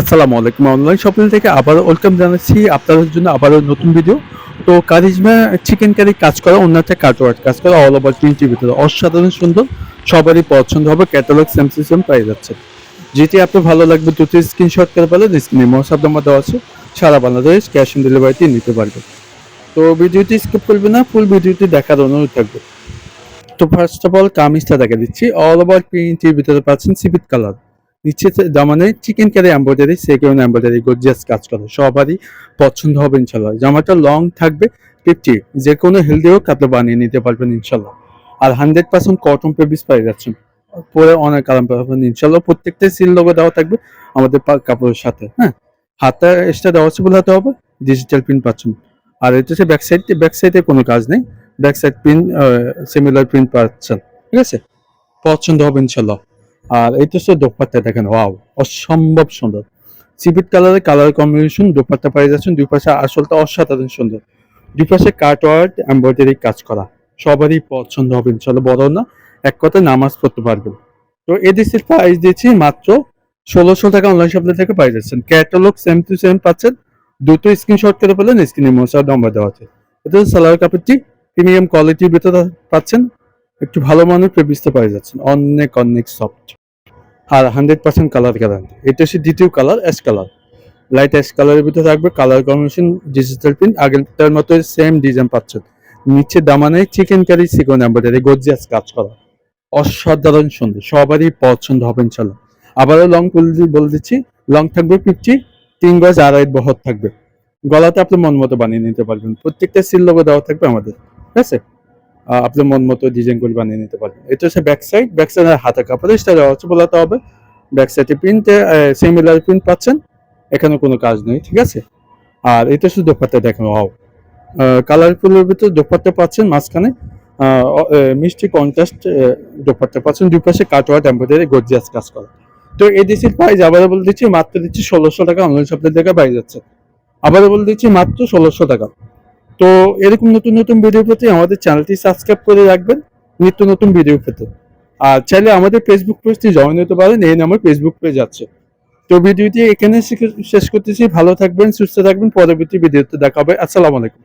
আসসালামু আলাইকুম। Online shopping থেকে আবার ওয়েলকাম জানাচ্ছি আপনাদের জন্য আবারও নতুন ভিডিও তো কারিজমা চিকেন কারি কাজ করা অন্যটা কাটওয়ার্ড কাজ করা অল ওভার প্রিন্টের ভিতরে। অসাধারণ সুন্দর, সবারই পছন্দ হবে ক্যাটালগ সেম সিস্টেম পেয়ে যাচ্ছে যেটি আপনার ভালো লাগবে দুটি স্ক্রিনশট করে পেলে স্ক্রিনে মহাসাব নাম্বার দেওয়া আছে। সারা বাংলাদেশ ক্যাশ অন ডেলিভারিতে নিতে পারবে। তো ভিডিওটি স্কিপ করবে না ফুল ভিডিওটি দেখার অনুরোধ থাকবে। তো ফার্স্ট অফ অল কামিজটা দেখা দিচ্ছি। অল ওভার প্রিন্টের ভিতরে পাচ্ছেন সিভিট কালার নিচে দামানে chicken curry embroidery second embroidery gorgeous কাজ করে। সবারই পছন্দ হবে ইনশাল্লাহ। জামাটা লং থাকবে ফিফটি যে কোনো হেলদি হোক, আপনি বানিয়ে নিতে পারবেন ইনশাল্লাহ। আর হান্ড্রেড পার্সেন্ট কটন পেবিস পাই যাচ্ছেন। পরে অনেক আরাম পাবেন ইনশাল্লাহ প্রত্যেকটা সিল লোগো দেওয়া থাকবে আমাদের কাপড়ের সাথে হ্যাঁ? হাতে এক্সট্রা দেওয়া আছে বলে হাতে হবে ডিজিটাল প্রিন্ট পাচ্ছেন। আর এটা হচ্ছে ব্যাক সাইড ব্যাক সাইডে কোনো কাজ নেই। Back side print similar print পাচ্ছেন। ঠিক আছে? পছন্দ হবে ইনশাল্লাহ। আর এইটা হচ্ছে দোপাট্টা দেখেন, ওয়াও, অসম্ভব সুন্দর। সিপিট কালারের কালার কম্বিনেশন দোপাট্টা পাই যাচ্ছেন দুই পাশে আসলটা অসাধারণ সুন্দর। দুই পাশে কাটওয়ার্ড এমব্রয়ডারি কাজ করা, সবারই পছন্দ হবে, ইনশাল্লাহ, বড় না, এক কথায় নামাজ পড়তে পারবেন। তো এডিসির প্রাইস দিয়েছি মাত্র ষোলোশো টাকা অনলাইন শপে থেকে পাই যাচ্ছেন। ক্যাটালগ সেম টু সেম পাচ্ছেন, দুটো স্ক্রিনশট করে পেলেন স্ক্রিনে মশার নম্বর দেওয়া আছে। এটা সালোয়ার কাপড়টি প্রিমিয়াম কোয়ালিটির ভিতরে পাচ্ছেন, একটু ভালো মানের প্রেবিসতে পাই যাচ্ছেন, অনেক অনেক সফট আর হান্ড্রেড পার্সেন্ট কালার গ্যারান্টি এটা হচ্ছে দ্বিতীয় colour ash colour. Light ash কালারের ভিতরে থাকবে কালার কম্বিনেশন ডিজিটাল প্রিন্ট আগেরটার মতো সেম ডিজাইন পাচ্ছেন। নিচে দামানে চিকেন কারি চিকন এম্বয়ডারি গর্জিয়াস কাজ করা। অসাধারণ সুন্দর, সবারই পছন্দ হবে ইনশাল্লাহ আবারও লং বলে দিচ্ছি লং থাকবে ফিফটি তিন গজ আড়াই বহর থাকবে। গলাতে আপনি মন মতো বানিয়ে নিতে পারবেন। প্রত্যেকটা সিল লোগো দেওয়া থাকবে আমাদের। ঠিক আছে? আপনার মন মতো ডিজাইন করে বানিয়ে নিতে পারবেন। এটা হচ্ছে ব্যাক সাইড ব্যাক সাইডের হাতে কাপড় সেটা হচ্ছে বলাতে হবে। ব্যাক সাইডে প্রিন্টে সিমিলার প্রিন্ট পাচ্ছেন, এখানে কোনো কাজ নেই, ঠিক আছে? আর এটা শুধু দোপাট্টা দেখেন ওয়াও কালারফুলের ভিতরে দোপাট্টা পাচ্ছেন, মাঝখানে। মিষ্টি কন্ট্রাস্ট দোপাট্টা পাচ্ছেন দুই পাশে কাটোয়ার এম্ব্রয়ডারি গর্জিয়াস কাজ করা। তো এই ডিসির প্রাইস আবারও বলে দিচ্ছি, মাত্র দিচ্ছি ষোলোশো টাকা অনলাইন শপের থেকে বাইরে যাচ্ছে আবারও বলে দিচ্ছি মাত্র ষোলোশো টাকা। তো এরকম নতুন নতুন ভিডিও পেতে আমাদের চ্যানেলটি সাবস্ক্রাইব করে রাখবেন, নিত্য নতুন ভিডিও পেতে। আর চাইলে আমাদের ফেসবুক পেজটি জয়েন হতে পারেন, এই নামের ফেসবুক পেজ আছে। তো ভিডিওটি এখানে শেষ করতেছি। ভালো থাকবেন, সুস্থ থাকবেন। পরবর্তী ভিডিওতে দেখাবে আসসালামু আলাইকুম।